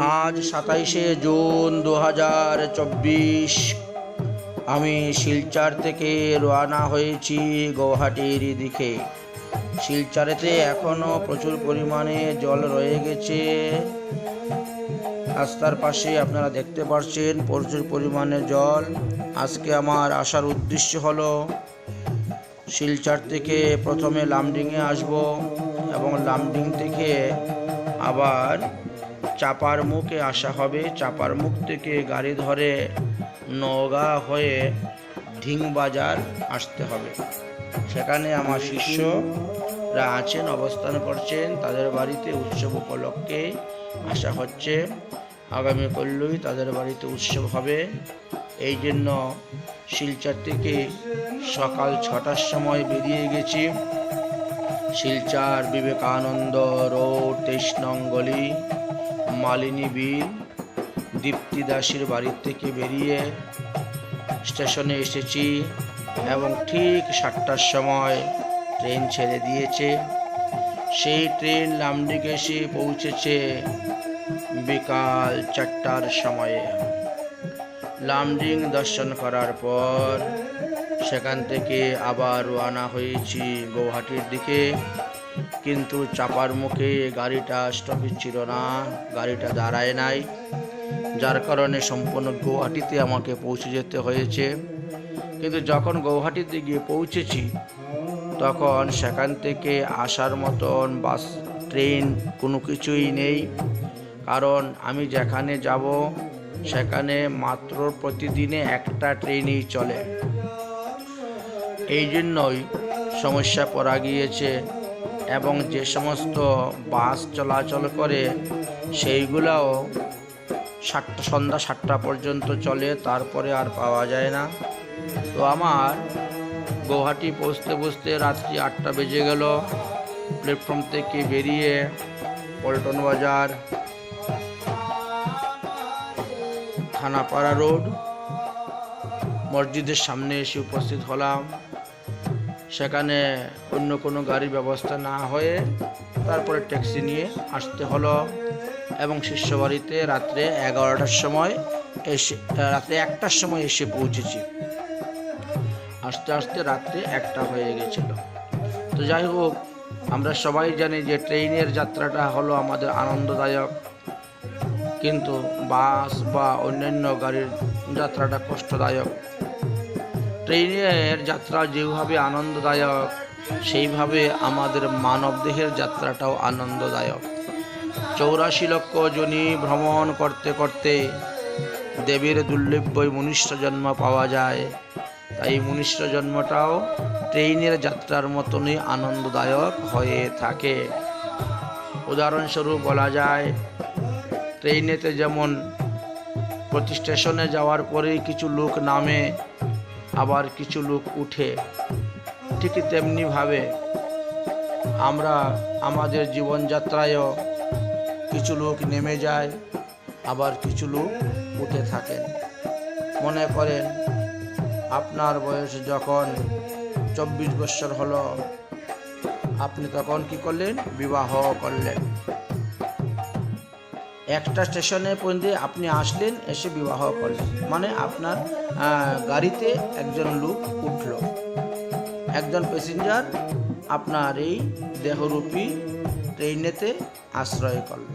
আজ সাতাইশে জুন দু হাজার চব্বিশ। আমি শিলচর থেকে রওনা হয়েছি গৌহাটির দিকে। শিলচরেতে এখনও প্রচুর পরিমাণে জল রয়ে গেছে। রাস্তার পাশে আপনারা দেখতে পাচ্ছেন প্রচুর পরিমাণে জল। আজকে আমার আসার উদ্দেশ্য হলো শিলচর থেকে প্রথমে লামডিংয়ে আসব এবং লামডিং থেকে আবার চাপার মুখে আসা হবে। চাপার মুখ থেকে গাড়ি ধরে নওগাঁ হয়ে ঢিংবাজার আসতে হবে। সেখানে আমার শিষ্যরা আছেন, অবস্থান করছেন। তাদের বাড়িতে উৎসব উপলক্ষে আসা হচ্ছে। আগামী করলেই তাদের বাড়িতে উৎসব হবে। এই জন্য শিলচর থেকে সকাল ছটার সময় বেরিয়ে গেছি। শিলচর, বিবেকানন্দ রোড, তেইশ নং গলি। মালিনী বিল দীপ্তি দাসের বাড়ির থেকে বেরিয়ে স্টেশনে এসেছি এবং ঠিক সাতটার সময় ট্রেন ছেড়ে দিয়েছে। সেই ট্রেন লামডিক এসে পৌঁছেছে বিকাল চারটার সময়ে। লামডিং দর্শন করার পর সেখান থেকে আবার রওনা হয়েছি গৌহাটির দিকে। কিন্তু চাপার মুখে গাড়িটা স্টপেজ ছিল না, গাড়িটা দাঁড়ায় নাই। যার কারণে সম্পূর্ণ গৌহাটিতে আমাকে পৌঁছে যেতে হয়েছে। কিন্তু যখন গৌহাটিতে গিয়ে পৌঁছেছি, তখন সেখান থেকে আসার মতন বাস, ট্রেন কোনো কিছুই নেই। কারণ আমি যেখানে যাব, সেখানে মাত্র প্রতিদিনে একটা ট্রেনই চলে। এই জন্যই সমস্যা পড়া গিয়েছে। এবং যে সমস্ত বাস চলাচল করে, সেইগুলাও সাতটা, সন্ধ্যা সাতটা পর্যন্ত চলে, তারপরে আর পাওয়া যায় না। তো আমার গৌহাটি পৌঁছতে পৌঁছতে রাত্রি আটটা বেজে গেল। প্ল্যাটফর্ম থেকে বেরিয়ে পল্টন বাজার, থানাপাড়া রোড, মসজিদের সামনে এসে উপস্থিত হলাম। সেখানে অন্য কোনো গাড়ির ব্যবস্থা না হয়ে তারপরে ট্যাক্সি নিয়ে আসতে হলো এবং শিষ্যবাড়িতে রাত্রে এগারোটার সময় এসে, রাত্রে একটার সময় এসে পৌঁছেছি। আস্তে আস্তে রাত্রে একটা হয়ে গেছিল। তো যাই হোক, আমরা সবাই জানি যে ট্রেনের যাত্রাটা হলো আমাদের আনন্দদায়ক। কিন্তু বাস বা অন্যান্য গাড়ির যাত্রাটা কষ্টদায়ক। ট্রেনের যাত্রা যেভাবে আনন্দদায়ক, সেইভাবে আমাদের মানবদেহের যাত্রাটাও আনন্দদায়ক। চৌরাশি লক্ষ জনি ভ্রমণ করতে করতে দেবীর দুর্লভ্য মনুষ্য জন্ম পাওয়া যায়। তাই মনুষ্য জন্মটাও ট্রেনের যাত্রার মতনই আনন্দদায়ক হয়ে থাকে। উদাহরণস্বরূপ বলা যায়, ট্রেনেতে যেমন প্রতি স্টেশনে যাওয়ার পরেই কিছু লোক নামে আবার কিছু লোক উঠে, ঠিক তেমনিভাবে আমরা আমাদের জীবনযাত্রায়ও কিছু লোক নেমে যায়, আবার কিছু লোক উঠে থাকেন। মনে করেন, আপনার বয়স যখন চব্বিশ বছর হলো, আপনি তখন কি করলেন? বিবাহ করলেন। একটা স্টেশনে পর্যন্ত আপনি আসলেন, এসে বিবাহ করলেন। মানে আপনার গাড়িতে একজন লোক উঠল। একজন প্যাসেঞ্জার আপনার এই দেহরূপী ট্রেনেতে আশ্রয় করল।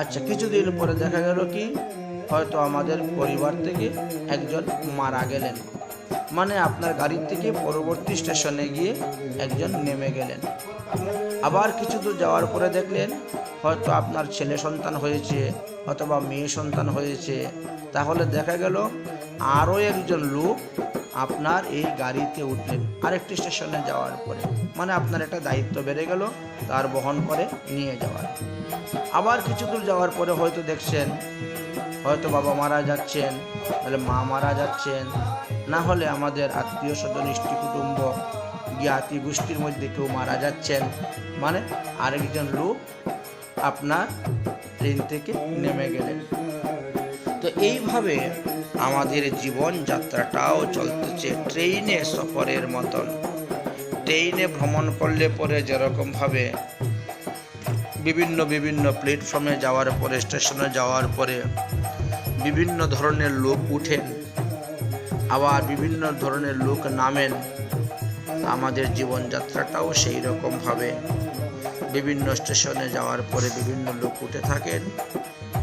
আচ্ছা কিছুদিন পরে দেখা গেল কি, হয়তো আমাদের পরিবার থেকে একজন মারা গেলেন। মানে আপনার গাড়ির থেকে পরবর্তী স্টেশনে গিয়ে একজন নেমে গেলেন। আবার কিছু দূর যাওয়ার পরে দেখলেন, হয়তো আপনার ছেলে সন্তান হয়েছে, অথবা মেয়ে সন্তান হয়েছে। তাহলে দেখা গেল, আরও একজন লোক আপনার এই গাড়িতে উঠলেন আরেকটি স্টেশনে যাওয়ার পরে। মানে আপনার একটা দায়িত্ব বেড়ে গেল, তার বহন করে নিয়ে যাওয়ার। আবার কিছু দূর যাওয়ার পরে হয়তো দেখছেন, হয়তো বাবা মারা যাচ্ছেন, তাহলে মা মারা যাচ্ছেন না হলে আমাদের আত্মীয় স্বজন ইষ্টি কুটুম্ব, জ্ঞাতি গোষ্ঠীর মধ্যে কেউ মারা যাচ্ছেন। মানে আরেকজন লোক আপনার ট্রেন থেকে নেমে গেলেন। তো এইভাবে আমাদের জীবনযাত্রাটাও চলতেছে ট্রেনে সফরের মতন। ট্রেনে ভ্রমণ করলে পরে যেরকমভাবে বিভিন্ন বিভিন্ন প্ল্যাটফর্মে যাওয়ার পরে, স্টেশনে যাওয়ার পরে বিভিন্ন ধরনের লোক উঠেন। আবার বিভিন্ন ধরনের লোক নামেন। আমাদের জীবনযাত্রাটাও সেই রকমভাবে বিভিন্ন স্টেশনে যাওয়ার পরে বিভিন্ন লোক উঠে থাকেন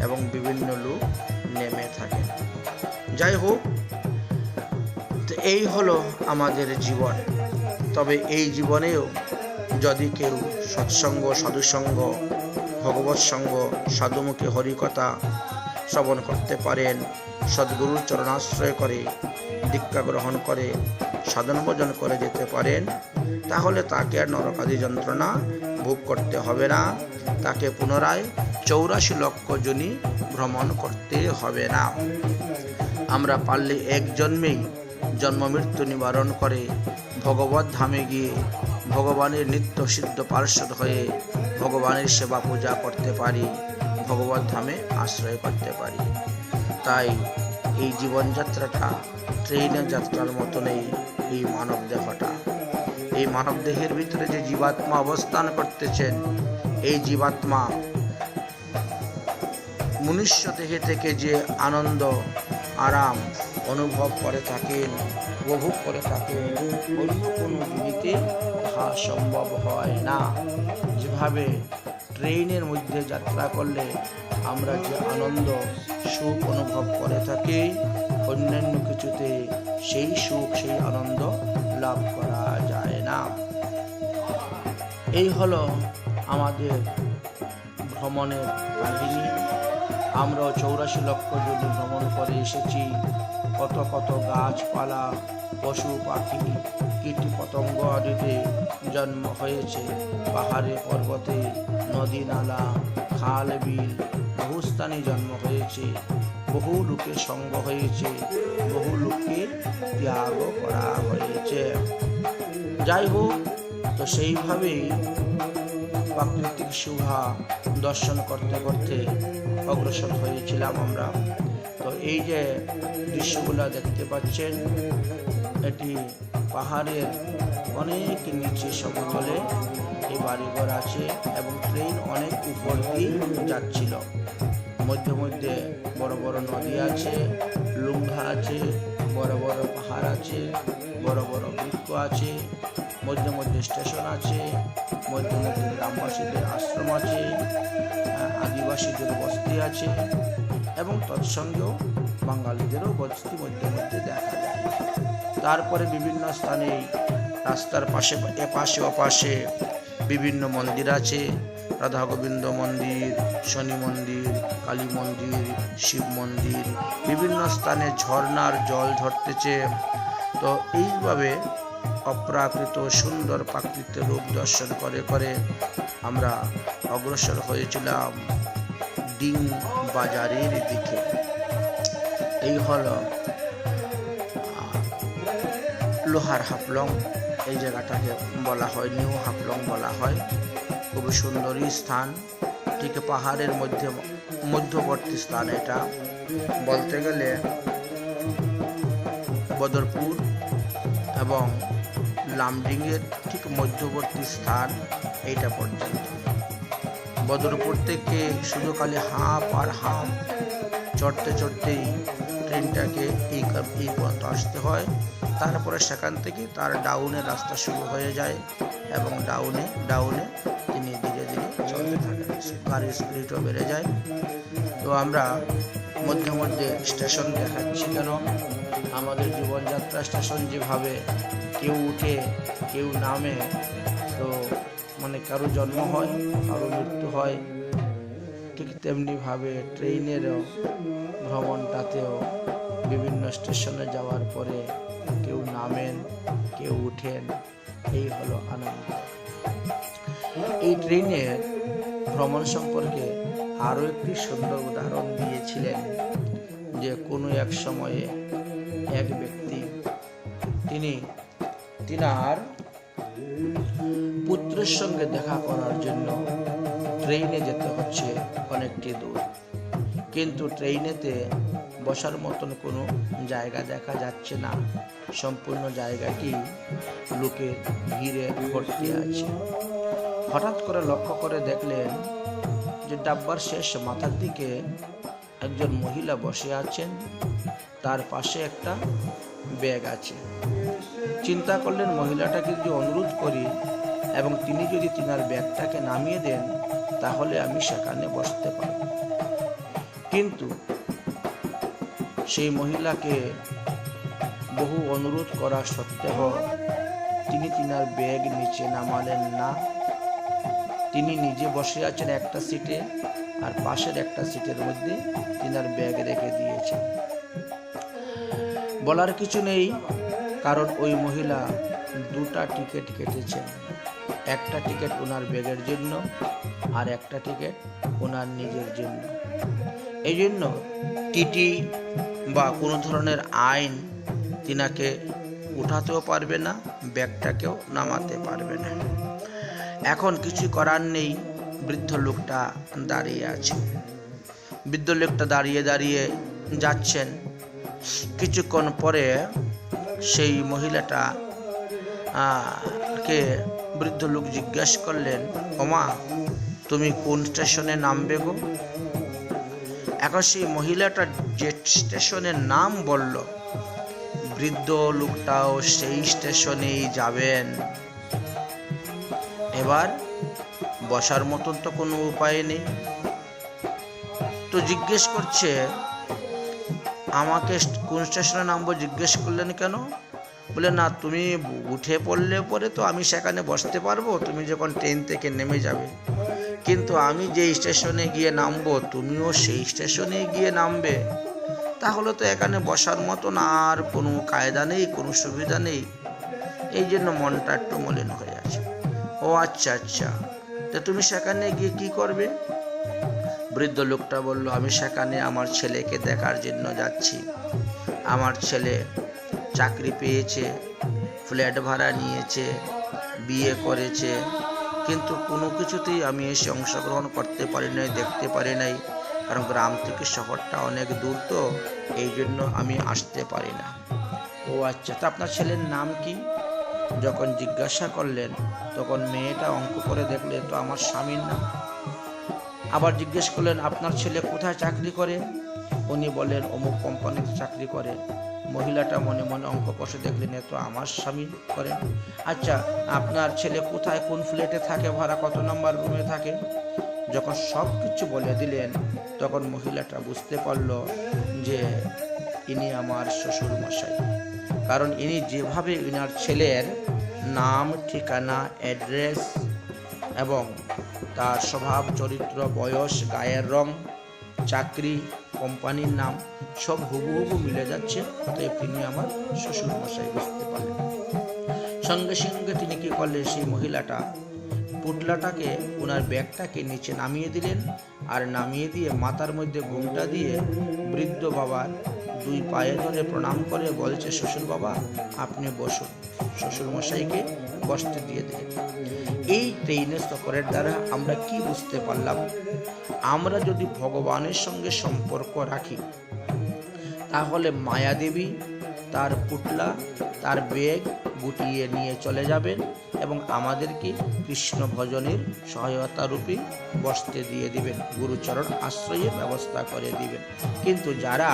এবং বিভিন্ন লোক নেমে থাকেন। যাই হোক, তো এই হলো আমাদের জীবন। তবে এই জীবনেও যদি কেউ সৎসঙ্গ, সাধুসঙ্গ ভগবৎ সঙ্গ সাধুমুখী হরিকথা শ্রবণ করতে পারেন। সদ্গুরুর চরণাশ্রয় করে, দীক্ষা গ্রহণ করে, সাধন ভোজন করে যেতে পারেন। তাহলে তাকে আর নরকাদি যন্ত্রণা ভোগ করতে হবে না। তাকে পুনরায় চৌরাশি লক্ষ জনি ভ্রমণ করতে হবে না। আমরা পারলে এক জন্মেই জন্ম মৃত্যু নিবারণ করে, ভগবত ধামে গিয়ে ভগবানের নিত্য সিদ্ধ পার্শ্বদ হয়ে ভগবানের সেবা পূজা করতে পারি। ভগবত ধামে আশ্রয় করতে পারি। তাই এই জীবনযাত্রাটা ট্রেনের যাত্রার মতো নেই এই মানব দেহটা এই মানব দেহের ভিতরে যে জীবাত্মা অবস্থান করতেছেন, এই জীবাত্মা মনুষ্য দেহে থেকে যে আনন্দ, আরাম অনুভব করে থাকেন, উপভোগ করে থাকেন, অন্য কোনো জীবিতে তাহা সম্ভব হয় না। যেভাবে ট্রেনের মধ্যে যাত্রা করলে আমরা যে আনন্দ, সুখ অনুভব করে থাকি, অন্যান্য কিছুতে সেই সুখ, সেই আনন্দ লাভ করা যায় না। এই হলো আমাদের ভ্রমণের কাহিনী। আমরা চৌরাশি লক্ষ যদি ভ্রমণ করে এসেছি কত কত গাছপালা, পশু পাখি কীট পতঙ্গ আদিতে জন্ম হয়েছে। পাহাড়ে, পর্বতে, নদী, নালা, খাল, বিল বহু স্থানে জন্ম হয়েছে। বহু লোকের সঙ্গ হয়েছে। বহু লোককে ত্যাগ করা হয়েছে। যাই হোক, তো সেইভাবেই প্রাকৃতিক শোভা দর্শন করতে করতে অগ্রসর হয়েছিলাম আমরা। এই যে দৃশ্যগুলো দেখতে পাচ্ছেন, এটি পাহাড়ের অনেক নিচে সমতলে এই বাড়িঘর আছে এবং ট্রেন অনেক উপর দিয়ে যাচ্ছিল। মধ্যে মধ্যে বড় বড় নদী আছে লুঙ্ঘা আছে, বড় বড় পাহাড় আছে, বড় বড় বৃক্ষ আছে, মধ্যে মধ্যে স্টেশন আছে, মধ্যে মধ্যে গ্রামবাসীদের আশ্রম আছে আদিবাসীদের বস্তি আছে এবং তৎসঙ্গেও বাঙালিদেরও বস্তি মধ্যে মধ্যে দেখা যায়। তারপরে বিভিন্ন স্থানে রাস্তার পাশে এপাশে ওপাশে বিভিন্ন মন্দির আছে। রাধা গোবিন্দ মন্দির, শনি মন্দির, কালী মন্দির, শিব মন্দির, বিভিন্ন স্থানে ঝর্ণার জল ঝরতেছে তো এইভাবে অপ্রাকৃত সুন্দর প্রাকৃতিক রূপ দর্শন করে করে আমরা অগ্রসর হয়েছিলাম ডিং বাজারের দিকে। এই হলো লোহার হাফলং। এই জায়গাটাকে বলা হয়, নিউ হাফলং বলা হয়। খুবই সুন্দরী স্থান। ঠিক পাহাড়ের মধ্যে, মধ্যবর্তী স্থান এটা। বলতে গেলে বদরপুর এবং লামডিংয়ের ঠিক মধ্যবর্তী স্থান এইটা পর্যন্ত। বদরপুর থেকে শুধু খালি হাঁপ আর হাঁপ, চড়তে চড়তেই ট্রেনটাকে এই এই পর্যন্ত আসতে হয়। তারপরে সেখান থেকে তার ডাউনে রাস্তা শুরু হয়ে যায় এবং ডাউনে ডাউনে তিনি ধীরে ধীরে চলতে থাকেন। গাড়ির স্পিডও বেড়ে যায়। তো আমরা মধ্যে মধ্যে স্টেশন দেখাচ্ছি কেন? আমাদের জীবনযাত্রা স্টেশন যেভাবে কেউ উঠে, কেউ নামে, তো মানে কারও জন্ম হয়, কারও মৃত্যু হয় তেমনিভাবে ট্রেনেরও ভ্রমণটাতেও বিভিন্ন স্টেশনে যাওয়ার পরে কেউ নামেন, কেউ উঠেন, এই হলো আনন্দ। এই ট্রেনের ভ্রমণ সম্পর্কে আরও একটি সুন্দর উদাহরণ দিয়েছিলেন যে কোনো এক সময়ে এক ব্যক্তি, তিনি তিনার পুত্রের সঙ্গে দেখা করার জন্য ট্রেনে যেতে হচ্ছে অনেকটি দূর। কিন্তু ট্রেনেতে বসার মতন কোনো জায়গা দেখা যাচ্ছে না। সম্পূর্ণ জায়গাটি লোকে ঘিরে ভর্তি আছে। হঠাৎ করে লক্ষ্য করে দেখলেন যে ডাব্বার শেষ মাথার দিকে একজন মহিলা বসে আছেন। তার পাশে একটা ব্যাগ আছে। চিন্তা করলেন মহিলাটাকে যদি অনুরোধ করি এবং তিনি যদি তিনার ব্যাগটাকে নামিয়ে দেন তাহলে আমি সেখানে বসতে পারব। কিন্তু সেই মহিলাকে বহু অনুরোধ করা সত্ত্বেও তিনি তিনার ব্যাগ নিচে নামালেন না। তিনি নিজে বসে আছেন একটা সিটে আর পাশের একটা সিটের মধ্যে তিনার ব্যাগ রেখে দিয়েছেন। বলার কিছু নেই, কারণ ওই মহিলা দুটা টিকিট কেটেছেন। একটা টিকিট ওনার ব্যাগের জন্য আর একটা টিকিট ওনার নিজের জন্য। এই জন্য টিটি বা কোনো ধরনের আইন তিনাকে উঠাতেও পারবে না, ব্যাগটাকেও নামাতে পারবে না। এখন কিছু করার নেই, বৃদ্ধ লোকটা দাঁড়িয়ে আছে। বৃদ্ধ লোকটা দাঁড়িয়ে দাঁড়িয়ে যাচ্ছেন। কিছুক্ষণ পরে সেই মহিলাটা কে বৃদ্ধ লোক জিজ্ঞেস করলেন, ওমা, তুমি কোন স্টেশনে নামবে গো? এখন সেই মহিলাটা যে স্টেশনের নাম বলল, বৃদ্ধ লোকটাও সেই স্টেশনেই যাবেন। এবার বসার মতন তো কোনো উপায় নেই। তো জিজ্ঞেস করছে, আমাকে কোন স্টেশনে নামবো? জিজ্ঞেস করলেন কেন? বলে, না, তুমি উঠে পড়লে পরে তো আমি সেখানে বসতে পারব, তুমি যখন ট্রেন থেকে নেমে যাবে। কিন্তু আমি যে স্টেশনে গিয়ে নামবো, তুমিও সেই স্টেশনে গিয়ে নামবে। তাহলে তো এখানে বসার মতন আর কোনো কায়দা নেই, কোনো সুবিধা নেই। এই জন্য মনটা একটু মলিন হয়ে আছে। ও আচ্ছা আচ্ছা। তা তুমি সেখানে গিয়ে কি করবে? বৃদ্ধ লোকটা বলল, আমি সেখানে আমার ছেলেকে দেখার জন্য যাচ্ছি। আমার ছেলে চাকরি পেয়েছে ফ্ল্যাট ভাড়া নিয়েছে, বিয়ে করেছে, কিন্তু কোনো কিছুতেই আমি এসে অংশগ্রহণ করতে পারি নাই, দেখতে পারি নাই। কারণ গ্রাম থেকে শহরটা অনেক দূর তো, এই জন্য আমি আসতে পারি না। ও আচ্ছা তা আপনার ছেলের নাম কি? যখন জিজ্ঞাসা করলেন, তখন মেয়েটা অঙ্ক করে দেখলে, তো আমার স্বামীর নাম? আবার জিজ্ঞেস করলেন, আপনার ছেলে কোথায় চাকরি করে? উনি বলেন অমুক কোম্পানিতে চাকরি করে। মহিলাটা মনে মনে অঙ্ক কষে দেখলেন, এ তো আমার স্বামী করেন আচ্ছা আপনার ছেলে কোথায়? কোন ফ্ল্যাটে থাকে? ভাড়া কত নম্বর রুমে থাকে? যখন সব কিছু বলে দিলেন, তখন মহিলাটা বুঝতে পারল যে ইনি আমার শ্বশুর মশাই কারণ ইনি যেভাবে ইনার ছেলের নাম, ঠিকানা অ্যাড্রেস এবং তার স্বভাব, চরিত্র, বয়স, গায়ের রং, চাকরি কোম্পানির নাম সব হুবহুবু মিলে যাচ্ছে, অতএব তিনি আমার শ্বশুর মশাই বুঝতে পারলেন। সঙ্গে সঙ্গে তিনি কি করলেন, সেই মহিলাটা পুটলাটাকে, ওনার ব্যাগটাকে নিচে নামিয়ে দিলেন আর নামিয়ে দিয়ে মাথার মধ্যে ঘুমটা দিয়ে বৃদ্ধ বাবার দুই পায়ে ধরে প্রণাম করে বলছে শ্বশুর বাবা আপনি বসুন। শ্বশুর বসতে দিয়ে দিলেন এই ট্রেনের সফরের দ্বারা আমরা কি বুঝতে পারলাম? আমরা যদি ভগবানের সঙ্গে সম্পর্ক রাখি, তাহলে মায়াদেবী তার পুটলা, তার বেগ গুটিয়ে নিয়ে চলে যাবেন এবং আমাদেরকে কৃষ্ণ ভজনের সহায়তা রূপে বসতে দিয়ে দিবেন, গুরুচরণ আশ্রয়ের ব্যবস্থা করে দিবেন। কিন্তু যারা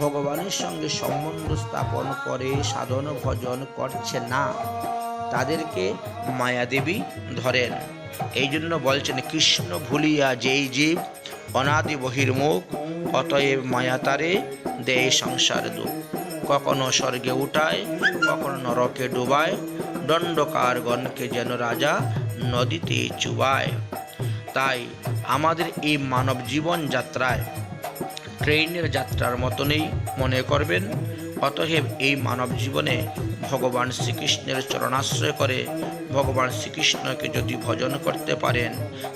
ভগবানের সঙ্গে সম্বন্ধ স্থাপন করে, সাধন ভজন করছে না তাদেরকে মায়াদেবী ধরেন। এই জন্য বলছেন, কৃষ্ণ ভুলিয়া যেই জীব, অনাদি বহির্মুখ, অতএব মায়াতারে দেয় সংসার দুঃখ। কখনো স্বর্গে উঠায়, কখনো নরকে ডুবায়, দণ্ডকারগণকে যেন রাজা নদীতে চুবায়। তাই আমাদের এই মানব জীবন যাত্রায় ট্রেনের যাত্রার মতনই মনে করবেন? অতএব এই মানব জীবনে ভগবান শ্রীকৃষ্ণের চরণাশ্রয় করে ভগবান শ্রীকৃষ্ণকে যদি ভজন করতে পারেন,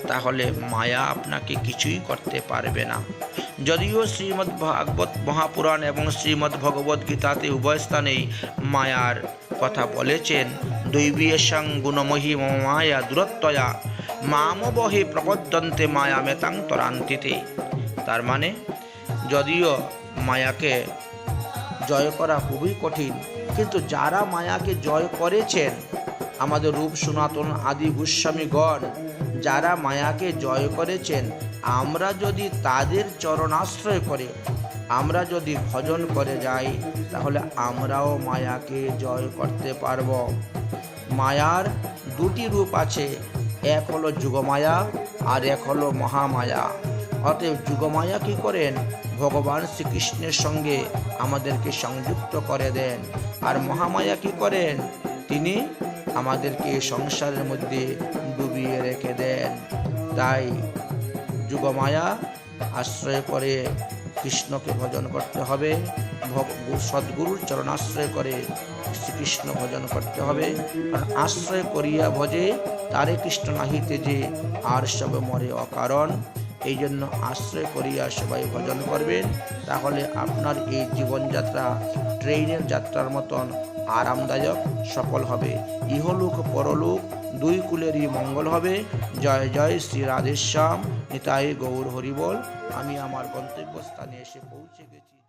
তাহলে মায়া আপনাকে কিছুই করতে পারবে না। যদিও শ্রীমদ্ ভাগবত মহাপুরাণ এবং শ্রীমদ্ ভগবদ্ গীতাতে উভয় স্থানেই মায়ার কথা বলেছেন দৈবীয়সং গুণমহী মায়া দূরত্বয়া মামবহে প্রপদ্যন্তে মায়া মেতাং তরান্তিতে। তার মানে যদিও মায়াকে জয় করা খুবই কঠিন। কিন্তু যারা মায়াকে জয় করেছেন, আমাদের রূপ সনাতন আদি গোস্বামীগণ যারা মায়াকে জয় করেছেন, আমরা যদি তাদের চরণাশ্রয় করে, আমরা যদি ভজন করে যাই, তাহলে আমরাও মায়াকে জয় করতে পারব। মায়ার দুটি রূপ আছে, এক হলো যুগমায়া আর এক হলো মহামায়া। অতএব যুগমায়া কি করেন? ভগবান শ্রীকৃষ্ণের সঙ্গে আমাদেরকে সংযুক্ত করে দেন। আর মহামায়া কি করেন? তিনি আমাদেরকে সংসারের মধ্যে ডুবিয়ে রেখে দেন। তাই যুগমায়া আশ্রয় করে কৃষ্ণকে ভজন করতে হবে। সদ্গুরুর চরণাশ্রয় করে শ্রীকৃষ্ণ ভজন করতে হবে। আর আশ্রয় করিয়া ভজে তারে কৃষ্ণ নাহিতে যে আর সব মরে অকারণ। এই জন্য আশ্রয় করিয়া সবাই ভজন করবেন। তাহলে আপনার এই জীবনযাত্রা, ট্রেনের যাত্রার মতন আরামদায়ক সফল হবে। ইহলোক পরলোক দুই কুলেরই মঙ্গল হবে। জয় জয় শ্রী রাধেশ্যাম নিতাই গৌর হরিবল। আমি আমার গন্তব্যস্থানে এসে পৌঁছে গেছি।